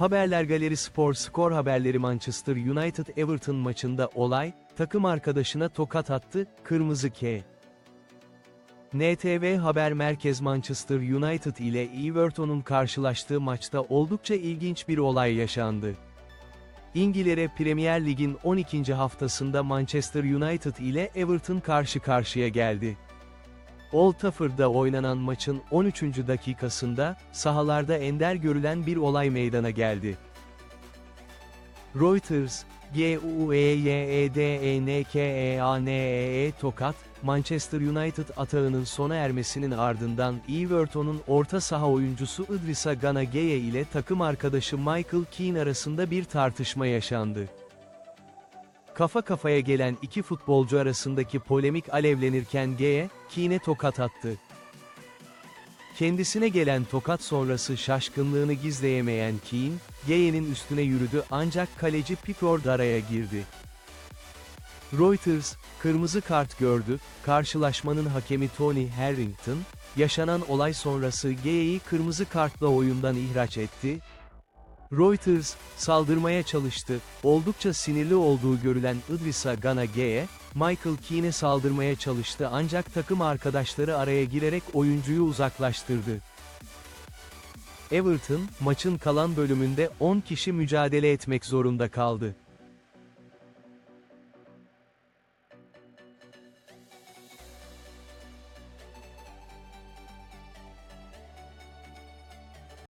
Haberler Galeri Spor skor haberleri Manchester United Everton maçında olay, takım arkadaşına tokat attı, kırmızı K. NTV Haber Merkez Manchester United ile Everton'un karşılaştığı maçta oldukça ilginç bir olay yaşandı. İngiltere Premier Lig'in 12. haftasında Manchester United ile Everton karşı karşıya geldi. Old Trafford'da oynanan maçın 13. dakikasında, sahalarda ender görülen bir olay meydana geldi. Reuters, E G-U-E-Y-E-D-E-N-K-E-A-N-E-E tokat, Manchester United atağının sona ermesinin ardından Everton'un orta saha oyuncusu Idrissa Gana ile takım arkadaşı Michael Keane arasında bir tartışma yaşandı. Kafa kafaya gelen iki futbolcu arasındaki polemik alevlenirken Geye, Keane'e tokat attı. Kendisine gelen tokat sonrası şaşkınlığını gizleyemeyen Keane, Geye'nin üstüne yürüdü ancak kaleci Pickford araya girdi. Reuters, kırmızı kart gördü, karşılaşmanın hakemi Tony Harrington, yaşanan olay sonrası Geye'yi kırmızı kartla oyundan ihraç etti, Reuters, saldırmaya çalıştı, oldukça sinirli olduğu görülen Idrissa Gana Gueye, Michael Keane'e saldırmaya çalıştı ancak takım arkadaşları araya girerek oyuncuyu uzaklaştırdı. Everton, maçın kalan bölümünde 10 kişi mücadele etmek zorunda kaldı.